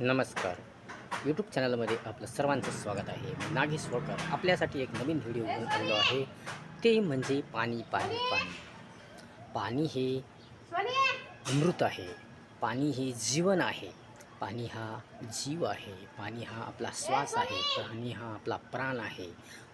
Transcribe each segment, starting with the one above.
नमस्कार. यूट्यूब चॅनलमध्ये आपलं सर्वांचं स्वागत आहे. मी नागेश वळकर आपल्यासाठी एक नवीन व्हिडिओ घेऊन आलेलो आहे. ते म्हणजे पाणी पाणी पाणी. पाणी हे अमृत आहे. पाणी हे जीवन आहे. पाणी हा जीव आहे. पाणी हा आपला श्वास आहे. पाणी हा आपला प्राण आहे.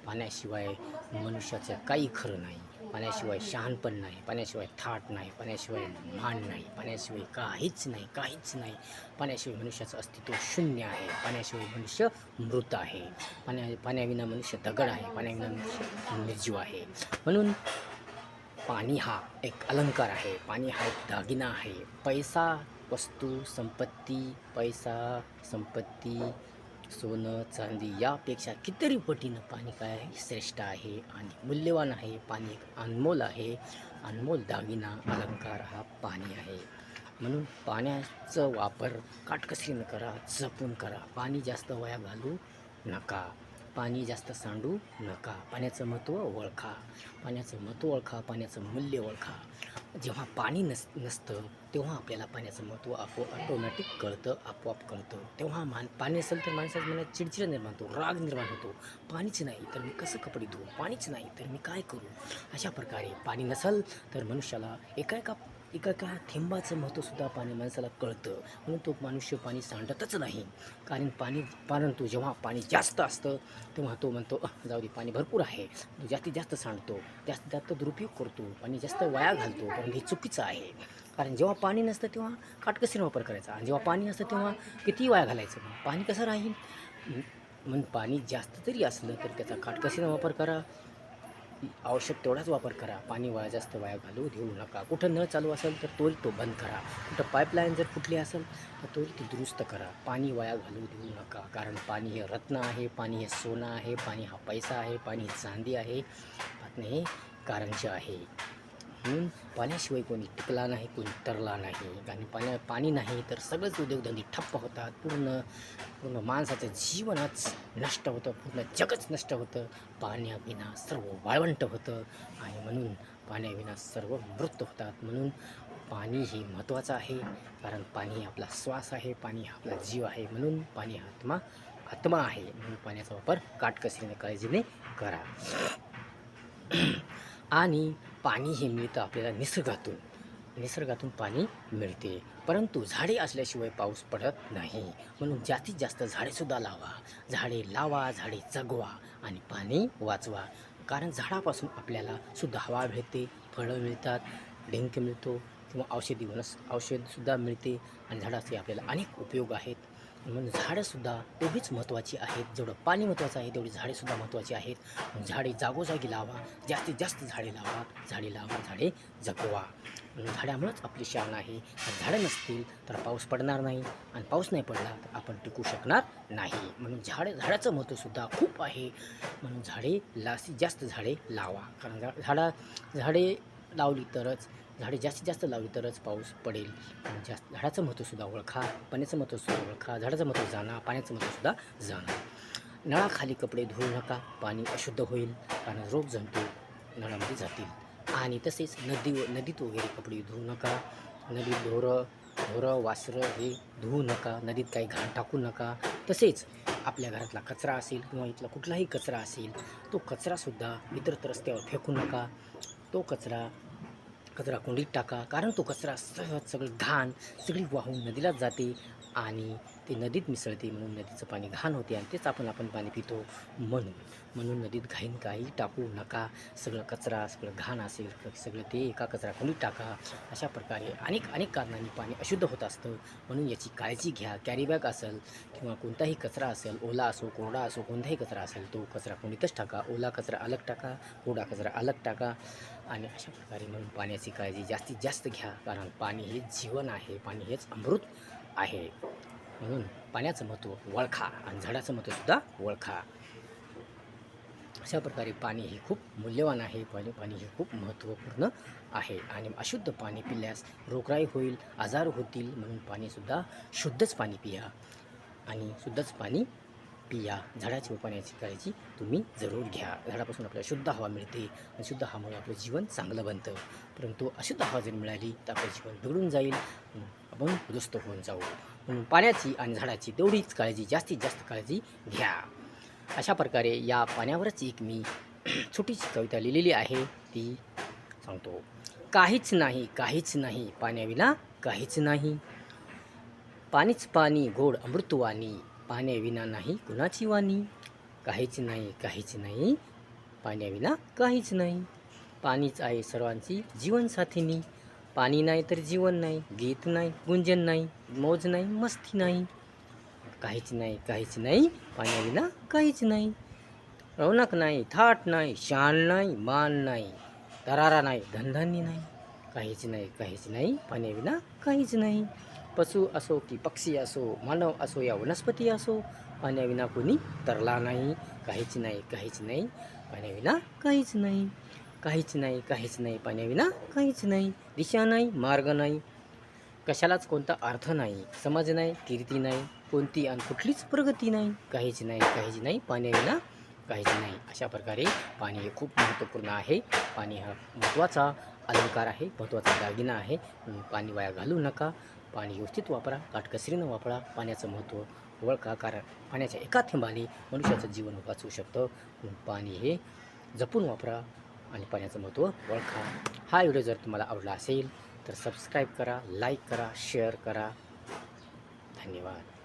पाण्याशिवाय मनुष्याचं काही खरं नाही. पाण्याशिवाय शहाणपण नाही पाण्याशिवाय थाट नाही पाण्याशिवाय मान नाही पाण्याशिवाय काहीच नाही काहीच नाही. पाण्याशिवाय मनुष्याचं अस्तित्व शून्य आहे पाण्याशिवाय मनुष्य मृत आहे. पाण्या पाण्याविना मनुष्य दगड आहे पाण्याविना मनुष्य निर्जीव आहे. म्हणून पाणी हा एक अलंकार आहे पाणी हा एक दागिना आहे. पैसा वस्तू संपत्ती पैसा संपत्ती सोनं चांदी यापेक्षा कितीतरी पटीनं पाणी काय आहे? श्रेष्ठ आहे आणि मूल्यवान आहे. पाणी एक अनमोल आहे. अनमोल दागिना अलंकार हा पाणी आहे. म्हणून पाण्याचं वापर काटकसरीनं करा जपून करा. पाणी जास्त वाया घालू नका. पाणी जास्त सांडू नका. पाण्याचं महत्त्व ओळखा. पाण्याचं महत्त्व ओळखा पाण्याचं मूल्य ओळखा. जेव्हा पाणी नस नसतं तेव्हा आपल्याला पाण्याचं महत्त्व आपो ऑटोमॅटिक कळतं आपोआप कळतं. तेव्हा मान पाणी असेल तर माणसाच्या मनात चिडचिड निर्माण होतो राग निर्माण होतो. पाणीच नाही तर मी कसं कपडे धुवू? पाणीच नाही तर मी काय करू? अशा प्रकारे पाणी नसेल तर मनुष्याला एका एका एका एका थेंबाचं महत्त्वसुद्धा पाणी माणसाला कळतं. म्हणून तो मनुष्य पाणी सांडतच नाही. कारण पाणी परंतु जेव्हा पाणी जास्त असतं तेव्हा तो म्हणतो जाऊ दे पाणी भरपूर आहे. तो जास्तीत जास्त सांडतो. जास्तीत जास्त दुरुपयोग करतो. पाणी जास्त वाया घालतो. पण हे चुकीचं आहे. कारण जेव्हा पाणी नसतं तेव्हा काटकसरीने वापर करायचा. आणि जेव्हा पाणी असतं तेव्हा किती वाया घालायचं. पाणी कसं राहील? म्हणून पाणी जास्त जरी असलं तर त्याचा काटकसरीने वापर करा. आवश्यक तेवढाच वापर करा. पाणी वाया जास्त वाया घालू देऊ नका. कुठं नळ चालू असेल तर तोही तो बंद करा. कुठं पाईपलाईन जर फुटली असेल तर तोल ती दुरुस्त करा. पाणी वाया घालू देऊ नका. कारण पाणी हे रत्न आहे पाणी हे सोनं आहे पाणी हा पैसा आहे पाणी ही चांदी आहे. पाणी हे कारंज आहे. म्हणून पाण्याशिवाय कोणी टिकला नाही कोणी तरला नाही. आणि पाण्या पाणी नाही तर सगळंच उद्योगधंदे ठप्प होतात. पूर्ण पूर्ण माणसाचं जीवनच नष्ट होतं. पूर्ण जगच नष्ट होतं. पाण्याविना सर्व वाळवंट होतं. आणि म्हणून पाण्याविना सर्व मृत होतात. म्हणून पाणी हे महत्त्वाचं आहे. कारण पाणी आपला श्वास आहे. पाणी हा आपला जीव आहे. म्हणून पाणी हा आत्मा आत्मा आहे. म्हणून पाण्याचा वापर काटकसरीने काळजीने करा. आणि पाणी हे मिळतं आपल्याला निसर्गातून. निसर्गातून पाणी मिळते. परंतु झाडे असल्याशिवाय पाऊस पडत नाही. म्हणून जास्तीत जास्त झाडेसुद्धा लावा. झाडे लावा झाडे जगवा आणि पाणी वाचवा. कारण झाडापासून आपल्याला सुद्धा हवा मिळते फळं मिळतात डेंक मिळतो किंवा औषधी वनस औषधसुद्धा मिळते. आणि झाडाचे आपल्याला अनेक उपयोग आहेत. म्हणून झाडंसुद्धा तेवढीच महत्त्वाची आहेत. जेवढं पाणी महत्त्वाचं आहे तेवढी झाडेसुद्धा महत्त्वाची आहेत. झाडे जागोजागी लावा. जास्तीत जास्त झाडे लावा. झाडे लावा झाडे जगवा. म्हणून झाडामुळंच आपली शान आहे. झाडं नसतील तर पाऊस पडणार नाही. आणि पाऊस नाही पडला तर आपण टिकू शकणार नाही. म्हणून झाडं झाडाचं महत्त्वसुद्धा खूप आहे. म्हणून झाडे लास्तीत जास्त झाडे लावा. कारण झाडा झाडे लावली तरच झाडे जास्तीत जास्त लावली तरच पाऊस पडेल. जास्त झाडाचं महत्त्वसुद्धा ओळखा पाण्याचं महत्त्वसुद्धा ओळखा झाडाचं महत्त्व जाणा पाण्याचं महत्त्वसुद्धा जाणा. नळाखाली कपडे धुवू नका पाणी अशुद्ध होईल कारण रोग जंतू नळामध्ये जातील. आणि तसेच नदी नदीत वगैरे कपडे धुवू नका. नदीत ढोरं ढोरं वासरं हे धुवू नका. नदीत काही घाण टाकू नका. तसेच आपल्या घरातला कचरा असेल किंवा इथला कुठलाही कचरा असेल तो कचरासुद्धा इतरत्र रस्त्यावर फेकू नका. तो कचरा कचरा कुंडीत टाका कारण तो कचरा सहज सगळं घाण सगळी वाहून नदीलाच जाते. आणि ते नदीत मिसळते म्हणून नदीचं पाणी घाण होते आणि तेच आपण आपण पाणी पितो म्हणून. म्हणून नदीत घाईन काही टाकू नका. सगळं कचरा सगळं घाण असेल सगळं ते एका कचरा कुंडीत टाका. अशा प्रकारे अनेक अनेक कारणांनी पाणी अशुद्ध होत असतं. म्हणून याची काळजी घ्या. कॅरीबॅग असेल किंवा कोणताही कचरा असेल ओला असो कोरडा असो कोणताही कचरा असेल तो कचरा कोणीतच टाका. ओला कचरा अलग टाका कोरडा कचरा अलग टाका. आणि अशा प्रकारे म्हणून पाण्याची काळजी जास्तीत जास्त घ्या. कारण पाणी हे जीवन आहे. पाणी हेच अमृत आहे. म्हणून पाण्याचं महत्त्व ओळखा आणि झाडाचं महत्त्वसुद्धा ओळखा अशा प्रकारे पाणी हे खूप मूल्यवान आहे. पाणी पाणी हे खूप महत्त्वपूर्ण आहे. आणि अशुद्ध पाणी पिल्यास रोगराई होईल आजार होतील म्हणून पाणीसुद्धा शुद्धच पाणी पिया. आणि शुद्धच पाणी पिया झाडाची व पाण्याची काळजी तुम्ही जरूर घ्या. झाडापासून आपल्याला शुद्ध हवा मिळते आणि शुद्ध हवामुळे आपलं जीवन चांगलं बनतं. परंतु अशुद्ध हवा जर मिळाली तर आपलं जीवन बिघडून जाईल. आपण दुरुस्त होऊन जाऊ. म्हणून पाण्याची आणि झाडाची तेवढीच काळजी जास्तीत जास्त काळजी घ्या. अशा प्रकारे या पाण्यावरच एक मी छोटीशी कविता लिहिलेली आहे. ती सांगतो. काहीच नाही काहीच नाही पाण्याविना काहीच नाही. पाणीच पाणी गोड अमृतवाणी. पाण्याविना नाही कुणाची वाणी? काहीच नाही काहीच नाही. पाण्याविना काहीच नाही. पाणीच आहे सर्वांची जीवनसाथीनी. पाणी नाही तर जीवन नाही गीत नाही गुंजन नाही मौज नाही मस्ती नाही. काहीच नाही काहीच नाही पाण्याविना काहीच नाही. रौनक नाही थाट नाही शान नाही मान नाही दरारा नाही धनधान्य नाही. काहीच नाही काहीच नाही पाण्याविना काहीच नाही. पशु असो की पक्षी असो मानव असो या वनस्पती असो पाण्याविना कोणी तरला नाही काहीच नाही काहीच नाही पाण्याविना काहीच नाही काहीच नाही काहीच नाही पाण्याविना काहीच नाही दिशा नाही मार्ग नाही. कशालाच कोणता अर्थ नाही समज नाही कीर्ती नाही कोणती आणि कुठलीच प्रगती नाही. काहीच नाही काहीच नाही पाण्याविना काहीच नाही. अशा प्रकारे पाणी हे खूप महत्त्वपूर्ण आहे. पाणी हा महत्त्वाचा अलंकार आहे महत्त्वाचा दागिना आहे. पाणी वाया घालू नका. पाणी व्यवस्थित वापरा काटकसरीनं वापरा पाण्याचं महत्त्व ओळखा कारण पाण्याच्या एका थेंबाने मनुष्याचं जीवन वाचू शकतं. म्हणून पाणी हे जपून वापरा आणि पाण्याचं महत्त्व ओळखा. हा व्हिडिओ जर तुम्हाला आवडला असेल तर सबस्क्राईब करा लाईक करा शेअर करा. धन्यवाद.